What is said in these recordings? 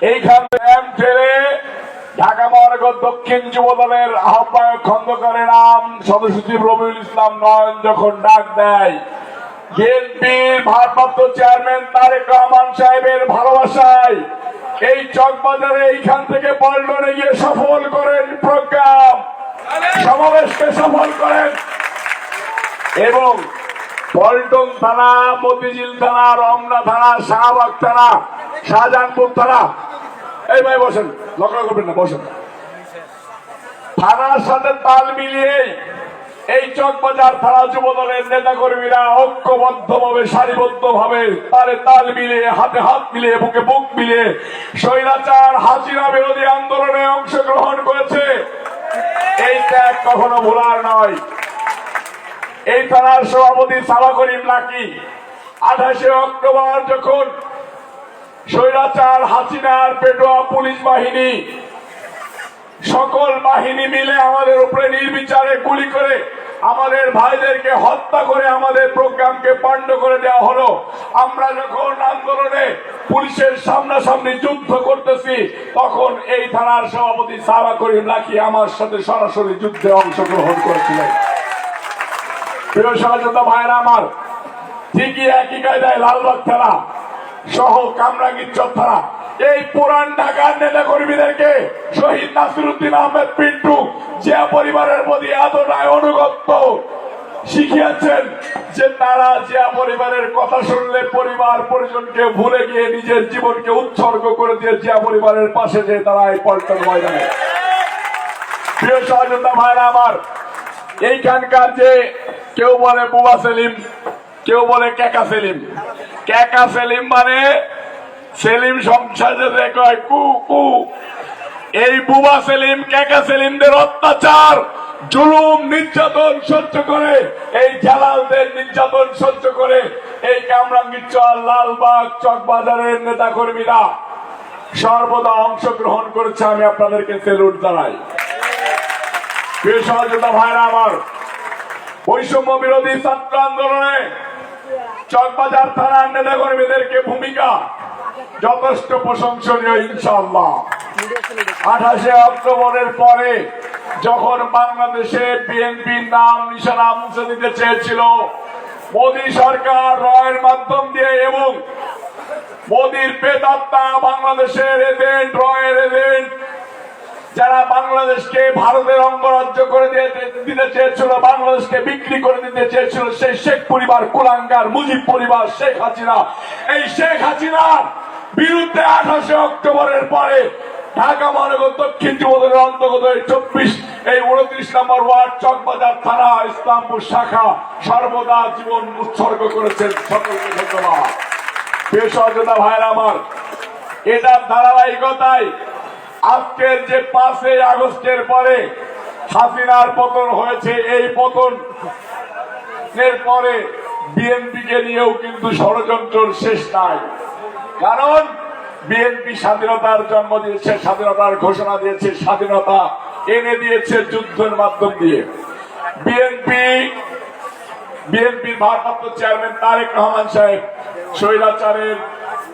এইখান ঠেলে ঢাকা মহানগর দক্ষিণ যুব দলের আহ্বায়ক খন্দকারের নাম সদস্য সচিব রবিউল ইসলাম নয়ন যখন ডাক দেয় বিএনপির ভারপ্রাপ্ত চেয়ারম্যান তারেক রহমান সাহেবের ভালোবাসায় এই চকবাজারে এইখান থেকে পল্টনে গিয়ে সফল করেন প্রোগ্রাম। সমাবেশকে সফল করেন। এবং পল্টন থানা, মতিঝিল থানা, রমনা থানা, শাহবাগ থানা, শাহজাহানপুর থানা। এই ভাই বসেন, লক্ষ্য করবেন না, বসেন। থানার সাথে তাল মিলিয়ে এই চকবাজার থানা যুব দলের নেতা কর্মীরা ঐক্যবদ্ধ ভাবে সারিবদ্ধ ভাবে তারে তাল মিলিয়ে, হাতে হাত মিলিয়ে, বুকে বুক মিলিয়ে স্বৈরাচার, হাসিনা বিরোধী আন্দোলনে অংশগ্রহণ করেছে। এই ত্যাগ কখনো ভোলার নয়। এই থানার সভাপতি সালা করিম লাকি আঠাশে অক্টোবর যখন স্বৈরাচার হাসিনার পেটোয়া পুলিশ বাহিনী সকল বাহিনী মিলে আমাদের উপরে নির্বিচারে গুলি করে আমাদের ভাইদেরকে হত্যা করে আমাদের প্রোগ্রামকে পণ্ড করে দেওয়া হলো। আমরা যখন আন্দোলনে পুলিশের সামনাসামনি যুদ্ধ করতেছি, তখন এই থানার সভাপতি সারা করিম লাকি আমার সাথে সরাসরি যুদ্ধে অংশগ্রহণ করেছিলেন। প্রিয় সহযোগিতা ভাইরা আমার, ঠিকই একই কায়দায় লালবাগ থানা সহ কামরাঙ্গীর থানা এই পুরান ঢাকার নেতা কর্মীদেরকে শহীদ নাসিরুদ্দিন আহমেদ পিন্টু জিয়া পরিবারের প্রতি এতটাই অনুগত্য শিখিয়েছেন যে তারা জিয়া পরিবারের কথা শুনলে পরিবার পরিজনকে ভুলে গিয়ে নিজের জীবনকে উৎসর্গ করে দিয়ে জিয়া পরিবারের পাশে যে তারা এই পল্টন ময়দানে। প্রিয় সহযোগিতা ভাইরা আমার, এইখানকার যে কেউ বলে বুবা সেলিম, কেউ বলে কেকা সেলিম। কেকা সেলিম মানে সেলিম সংসারে কয় কু কু। এই বুবা সেলিম কেকা সেলিমদের অত্যাচার, জুলুম, নির্যাতন সহ্য করে, এই জালালদের নির্যাতন সহ্য করে, এই কামরাঙ্গীরচর লালবাগ চকবাজারের নেতা কর্মীরা সর্বদা অংশগ্রহণ করেছে। আমি আপনাদেরকে সেলুট জানাই। প্রিয় সহযোগিতা ভাইরা আমার বৈষম্য বিরোধী ছাত্র আন্দোলনে চকবাজার থানার নেতা কর্মীদেরকে ভূমিকা যথেষ্ট প্রশংসনীয়, ইনশাআল্লাহ। আঠাশে অক্টোবরের পরে যখন বাংলাদেশে বিএনপির নাম, নিশানা মুছে দিতে চেয়েছিল, মোদী সরকার রয়ের মাধ্যম দিয়ে এবং মোদীর পেতাত্তা বাংলাদেশের এজেন্ট, রয়ের এজেন্ট যারা বাংলাদেশকে ভারতের অঙ্গরাজ্য করে দিতে চেয়েছিল, বাংলাদেশকে বিক্রি করে দিতে চেয়েছিল, সেই শেখ পরিবার, কুলাঙ্গার, মুজিব পরিবার, শেখ হাসিনা। এই শেখ হাসিনার বিরুদ্ধে আঠাশে অক্টোবরের পরে ঢাকা, মহানগর, দক্ষিণ যুবদলের অন্তর্গত এই চব্বিশ, এই উনত্রিশ নম্বর ওয়ার্ড, চকবাজার থানা, ইসলামপুর শাখা সর্বদা জীবন উৎসর্গ করেছেন। সকলকে ধন্যবাদ। প্রিয় সহযোগিতা ভাইয়ের আমার, এটার ধারাবাহিকতায় আজকের যে পাঁচই আগস্টের পরে হাসিনার পতন হয়েছে, এই পতন এর পরে বিএনপিকে নিয়েও কিন্তু ষড়যন্ত্রের শেষ নাই। কারণ বিএনপি স্বাধীনতার জন্ম দিয়েছে, স্বাধীনতার ঘোষণা দিয়েছে, স্বাধীনতা এনে দিয়েছে যুদ্ধের মাধ্যম দিয়ে। বিএনপি, বিএনপির ভারপ্রাপ্ত চেয়ারম্যান তারেক রহমান সাহেব স্বৈরাচারের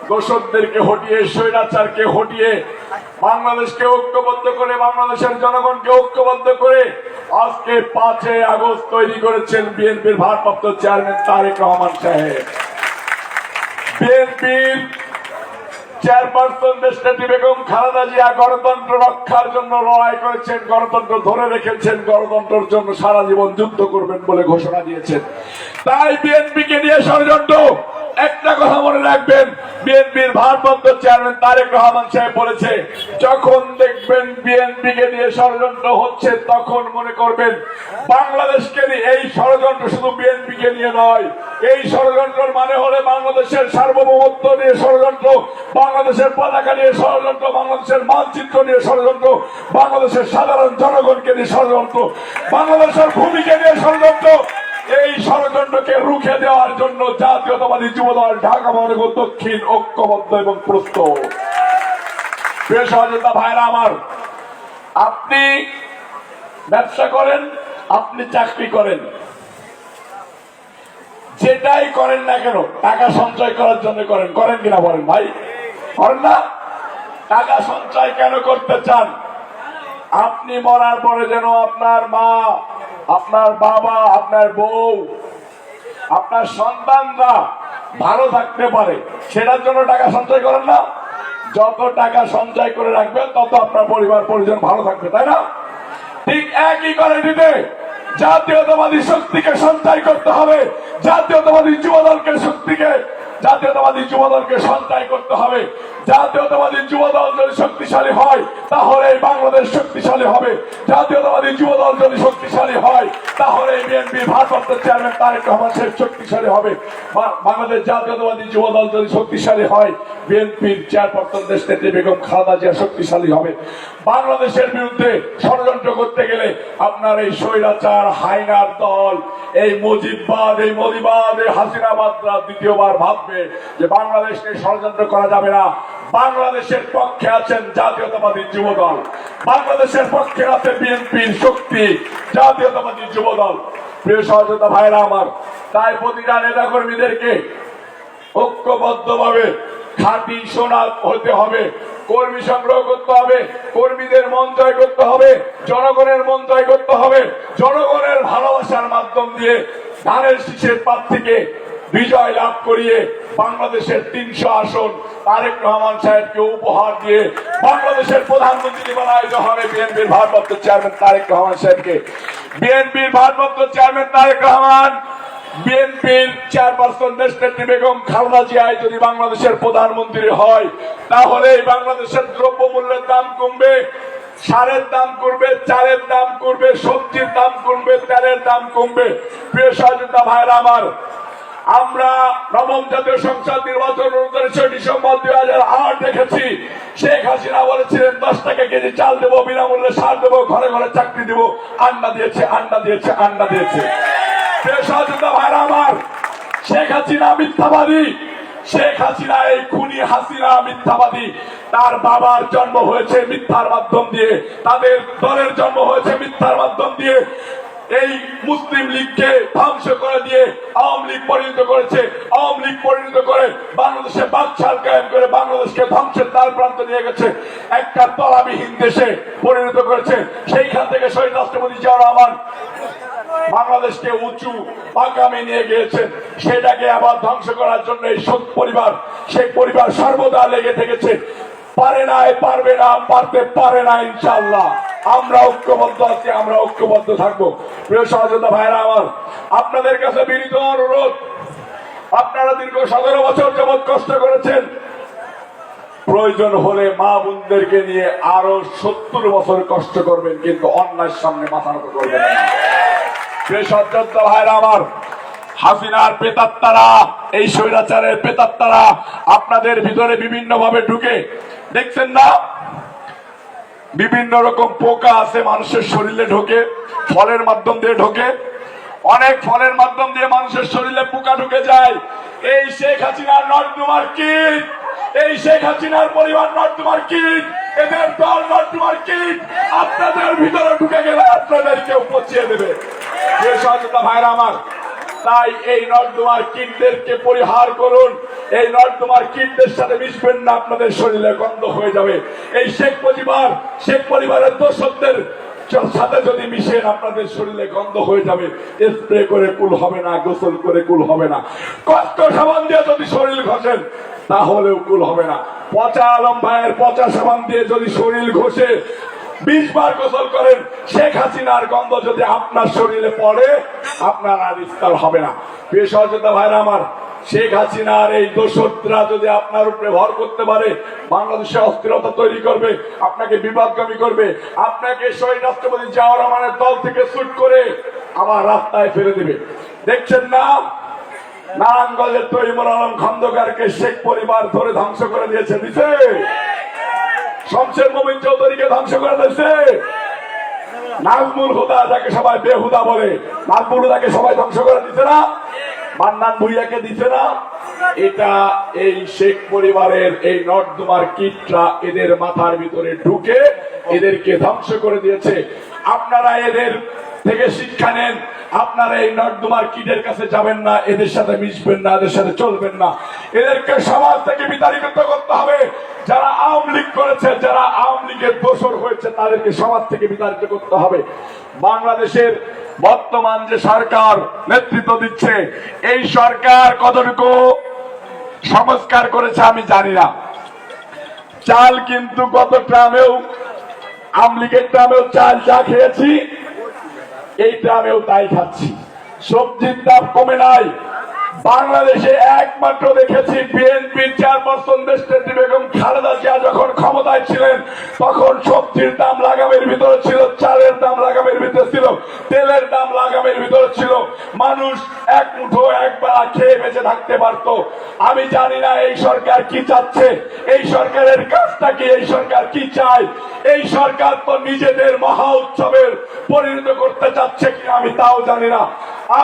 দোষকদেরকে হটিয়ে, স্বৈরাচারকে হটিয়ে, বাংলাদেশকে ঐক্যবদ্ধ করে, বাংলাদেশের জনগণকে ঐক্যবদ্ধ করে আজকে পাঁচই আগস্ট তৈরি করেছেন বিএনপির ভারপ্রাপ্ত চেয়ারম্যান তারেক রহমান সাহেব। বিএনপির চেয়ারপারসন দেশনেত্রী বেগম খালেদা জিয়া গণতন্ত্র রক্ষার জন্য লড়াই করেছেন, গণতন্ত্র ধরে রেখেছেন, গণতন্ত্রের জন্য সারা জীবন যুদ্ধ করবেন বলে ঘোষণা দিয়েছেন। তাই বিএনপিকে নিয়ে ষড়যন্ত্র একটা কথা মনে রাখবেন, বিএনপির ভারপ্রাপ্ত চেয়ারম্যান তারেক রহমান সাহেব বলেছে, যখন দেখবেন বিএনপি কে নিয়ে ষড়যন্ত্র হচ্ছে, তখন মনে করবেন বাংলাদেশকে এই ষড়যন্ত্র শুধু বিএনপি কে নিয়ে নয়, এই ষড়যন্ত্রের মানে হলে বাংলাদেশের সার্বভৌমত্ব নিয়ে ষড়যন্ত্র, বাংলাদেশের পতাকা নিয়ে ষড়যন্ত্র, বাংলাদেশের মানচিত্র নিয়ে ষড়যন্ত্র, বাংলাদেশের সাধারণ জনগণকে নিয়ে ষড়যন্ত্র, বাংলাদেশের ভূমিকে নিয়ে ষড়যন্ত্র। এই ষড়যন্ত্রকে রুখে দেওয়ার জন্য জাতীয়তাবাদী যুবদল ঢাকা মহানগর দক্ষিণ ঐক্যবদ্ধ এবং প্রস্তুত প্রিয় ভাইরা আমার, আপনি ব্যবসা করেন, আপনি চাকরি করেন। যেটাই করেন না কেন, টাকা সঞ্চয় করার জন্য করেন। করেন কিনা বলেন ভাই? করেন না? টাকা সঞ্চয় কেন করতে চান? আপনি মরার পরে যেন আপনার মা আপনার বাবা, আপনার বউ, আপনার সন্তানরা ভালো থাকতে পারে। সেটার জন্য টাকা সঞ্চয় করেন না। যত টাকা সঞ্চয় করে রাখবেন, তত আপনার পরিবার, পরিজন ভালো থাকবে, তাই না? ঠিক একই করে দিতে জাতীয়তাবাদী শক্তিকে সঞ্চয় করতে হবে। জাতীয়তাবাদী যুবদলকে শক্তিকে, জাতীয়তাবাদী যুবদলকে সঞ্চয় করতে হবে। জাতীয়তাবাদী যুবদল যদি শক্তিশালী হয়, তাহলে বাংলাদেশ শক্তিশালী হবে। জাতীয়তাবাদী যুবদল যদি শক্তিশালী বাংলাদেশ বাংলাদেশের বিরুদ্ধে ষড়যন্ত্র করতে গেলে আপনার এই স্বৈরাচার হাইনার দল, এই মুজিববাদ, এই মোদিবাদ, এই হাসিনাবাদরা দ্বিতীয়বার ভাববে যে বাংলাদেশকে ষড়যন্ত্র করা যাবে না। বাংলাদেশের পক্ষে আছেন জাতীয়তাবাদী যুবদল বাংলাদেশের পক্ষে আছে বিএনপির শক্তি জাতীয়তাবাদী যুবদল প্রিয় সহযোগিতা ভাইরা আমার, তাই প্রতিটা নেতা কর্মীদেরকে ঐক্যবদ্ধভাবে খাঁটি সোনা হতে হবে, কর্মী সংগ্রহ করতে হবে, কর্মীদের মন জয় করতে হবে, জনগণের মন জয় করতে হবে, জনগণের ভালোবাসার মাধ্যম দিয়ে ধানের শীষের পাত থেকে বিজয় লাভ করিয়ে বাংলাদেশের তিনশো আসন তারেক রহমান সাহেবকে উপহার দিয়ে বাংলাদেশের প্রধানমন্ত্রী বানায় হবে বিএনপির ভারপ্রাপ্ত চেয়ারম্যান তারেক রহমান সাহেবকে। বিএনপির ভারপ্রাপ্ত চেয়ারম্যান তারেক রহমান, বিএনপির চেয়ারপারসন দেশনেত্রী বেগম খালেদা জিয়ায় যদি বাংলাদেশের প্রধানমন্ত্রী হয়, তাহলে এই বাংলাদেশের দ্রব্যমূল্যের দাম কমবে, সারের দাম কমবে, চালের দাম কমবে, সবজির দাম কমবে, তেলের দাম কমবে। প্রিয় সহযোগিতা ভাইরা আমার আমরা নবম জাতীয় সংসদ নির্বাচন উনত্রিশে ডিসেম্বর দুই হাজার আট দেখেছি। শেখ হাসিনা বলেছিলেন, দশ টাকা কেজি চাল দেবো, বিনামূল্যে সার দেবো, ঘরে ঘরে চাকরি দেবো। আন্ডা দিয়েছে আন্ডা দিয়েছে আন্ডা দিয়েছে। আমার, শেখ হাসিনা মিথ্যাবাদী। শেখ হাসিনা এই খুনি হাসিনা মিথ্যাবাদী। তার বাবার জন্ম হয়েছে মিথ্যার মাধ্যম দিয়ে। তাদের দলের জন্ম হয়েছে মিথ্যার মাধ্যম দিয়ে। এই মুসলিম লীগকে ধ্বংস করে দিয়ে লীগ পরিণত করেছে, আওয়ামী লীগ পরিণত করে, বাংলাদেশে বাকশাল কায়েম করে বাংলাদেশকে ধ্বংসের দ্বার প্রান্ত নিয়ে গেছে। একটা তলাবিহীন দেশে পরিণত করেছে। সেইখান থেকে শহীদ রাষ্ট্রপতি জিয়া রহমান বাংলাদেশকে উঁচু পাকামে নিয়ে গিয়েছেন। সেটাকে আবার ধ্বংস করার জন্য এই পরিবার, সেই পরিবার সর্বদা লেগে থেকেছে। পারে না পারবে না, পারতে পারে না ইনশাল্লাহ আমরা ঐক্যবদ্ধ আছি, আমরা ঐক্যবদ্ধ থাকব। প্রিয় সহযোগিতা ভাইরা আমার, আপনাদের কাছে বিনীত অনুরোধ, আপনারা দীর্ঘ সতেরো বছর যাবৎ কষ্ট করেছেন। প্রয়োজন হলে মা বোনদেরকে নিয়ে আরও সত্তর বছর কষ্ট করবেন, কিন্তু অন্যায়ের সামনে মাথা নত করবেন ভাইরা আমার, হাসিনার পেতাত্তারা এই স্বৈরাচারের পেতাত্তারা আপনাদের ভিতরে বিভিন্ন ভাবে ঢুকে দেখছেন না? বিভিন্ন রকম পোকা আছে মানুষের শরীরে ঢোকে, ফলের মাধ্যম দিয়ে ঢোকে। অনেক ফলের মাধ্যম দিয়ে মানুষের শরীরে পোকা ঢুকে যায়। এই শেখ হাসিনার নর্দুমার কীট এই শেখ হাসিনার পরিবার নর্দুমার কীট এদের দল নর্দুমার কীট আপনাদের ভিতরে ঢুকে গেলে আপনাদের কেউ পচিয়ে দেবে। ভাইরা আমার তাই এই নর্দমার কীটদেরকে পরিহার করুন। এই নর্দমার কীটদের সাথে মিশবেন না, আপনাদের শরীরে গন্ধ হয়ে যাবে। এই শেখ পরিবার শেখ পরিবারের দোষকদের সাথে যদি মিশেন, আপনাদের শরীরে গন্ধ হয়ে যাবে। স্প্রে করে কুল হবে না, গোসল করে কুল হবে না। কষ্ট সাবান দিয়ে যদি শরীর ঘষেন, তাহলেও কুল হবে না। পচা আলম ভাইয়ের পচা সাবান দিয়ে যদি শরীর ঘষে বিশ বার গোসল করেন। শেখ হাসিনার গন্ধ যদি আপনার শরীরে পড়ে, আপনার আর ইফতার হবে না। প্রিয় সহযোগিতা ভাইরা আমার, শেখ হাসিনার এই দোষরা যদি আপনার উপরে ভর করতে পারে, বাংলাদেশে অস্থিরতা তৈরি করবে, আপনাকে বিবাদগামী করবে, আপনাকে শহীদ রাষ্ট্রপতি জিয়াউর রহমানের দল থেকে শুট করে আবার রাস্তায় ফেলে দেবে। দেখছেন না? নারায়ণগঞ্জের তৈমুর আলম খন্দকারকে শেখ পরিবার ধরে ধ্বংস করে দিয়েছে, দিছে? শমশের মোমিন চৌধুরীকে ধ্বংস করে দিয়েছে নাজমুল হুদা যাকে সবাই বেহুদা বলে, নাজমুল হুদাকে সবাই ধ্বংস করে দিতে না? মান্নান ভুইয়াকে দিতে না? এটা এই শেখ পরিবারের এই নর্দমার কীটরা এদের মাথার ভিতরে ঢুকে এদেরকে ধ্বংস করে দিয়েছে। আপনারা এদের থেকে শিক্ষা নেন, আপনারা এই নর্দমার কিডের কাছে যাবেন না, এদের সাথে মিশবেন না, এদের সাথে চলবেন না। এদেরকে সমাজ থেকে বিতাড়িত করতে হবে। আওয়ামী যারা আওয়ামী লীগের দোষর হয়েছে, তাদেরকে সমাজ থেকে বিতাড়িত করতে হবে। বাংলাদেশের বর্তমান যে সরকার নেতৃত্ব দিচ্ছে, এই সরকার কতটুকু সংস্কার করেছে আমি জানি না। চাল কিন্তু গত ট্রামেও আমলিগের ট্রামেও চাল যা খেয়েছি, এই ট্রামেও তাই খাচ্ছি। সবজির দাম কমে নাই। বাংলাদেশে একমাত্র দেখেছি বিএনপির চেয়ারপারসন দেশনেত্রী বেগম খালেদা জিয়া যখন ক্ষমতায় ছিলেন, তখন সবজির দাম লাগামের ভিতরে ছিল, চালের দাম লাগামের ভিতরে ছিল, তেলের দাম লাগামের ভিতরে ছিল। মানুষ এক মুঠো একবেলা খেয়ে বেঁচে থাকতে পারতো। আমি জানি না এই সরকার কি চাচ্ছে, এই সরকারের কাজটা কি, এই সরকার কি চায়, এই সরকার তো নিজেদের মহা উৎসবের পরিণত করতে চাচ্ছে কি আমি তাও জানি না।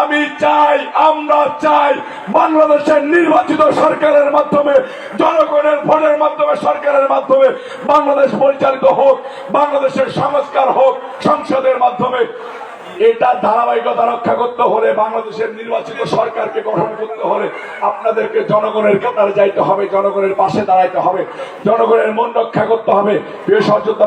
আমি চাই, আমরা চাই বাংলাদেশের নির্বাচিত সরকারের মাধ্যমে, জনগণের ভোটের মাধ্যমে, সরকারের মাধ্যমে বাংলাদেশ পরিচালিত হোক, বাংলাদেশের সংস্কার হোক, সংসদের মাধ্যমে এটা ধারাবাহিকতা রক্ষা করতে হলে বাংলাদেশের নির্বাচিত সরকারকে গঠন করতে হলে আপনাদেরকে জনগণের কাতারে যাইতে হবে, জনগণের পাশে দাঁড়াইতে হবে, জনগণের মন রক্ষা করতে হবে। প্রিয়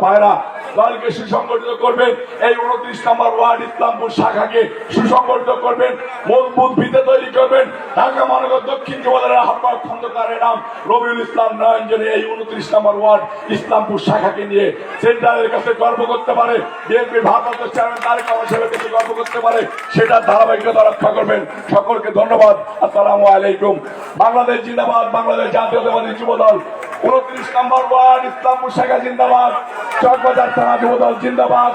ভাইরা, দলকে সুসংগঠিত করবেন, এই উনত্রিশ নম্বর ওয়ার্ড ইসলামপুর শাখাকে সুসংগঠিত করবেন, মজবুত ভিতে তৈরি করবেন। ঢাকা, মহানগর, দক্ষিণ যুবদলের আহ্বায়ক খন্দকারের নাম রবিউল ইসলাম নয়নজনে এই উনত্রিশ নম্বর ওয়ার্ড ইসলামপুর শাখাকে নিয়ে সেন্টারের কাছে গর্ব করতে পারে। বিএনপির ভারপ্রাপ্ত চেয়ারম্যান তারেক রহমান সাহেবের গল্প করতে পারে সেটা ধারাবাহিকতা রক্ষা করবেন। সকলকে ধন্যবাদ। আসসালামু আলাইকুম। বাংলাদেশ জিন্দাবাদ, বাংলাদেশ জাতীয়তাবাদী যুবদল। উনত্রিশ নম্বর ওয়ার্ড, ইসলামপুর শাখা জিন্দাবাদ। চকবাজার থানা যুবদল জিন্দাবাদ।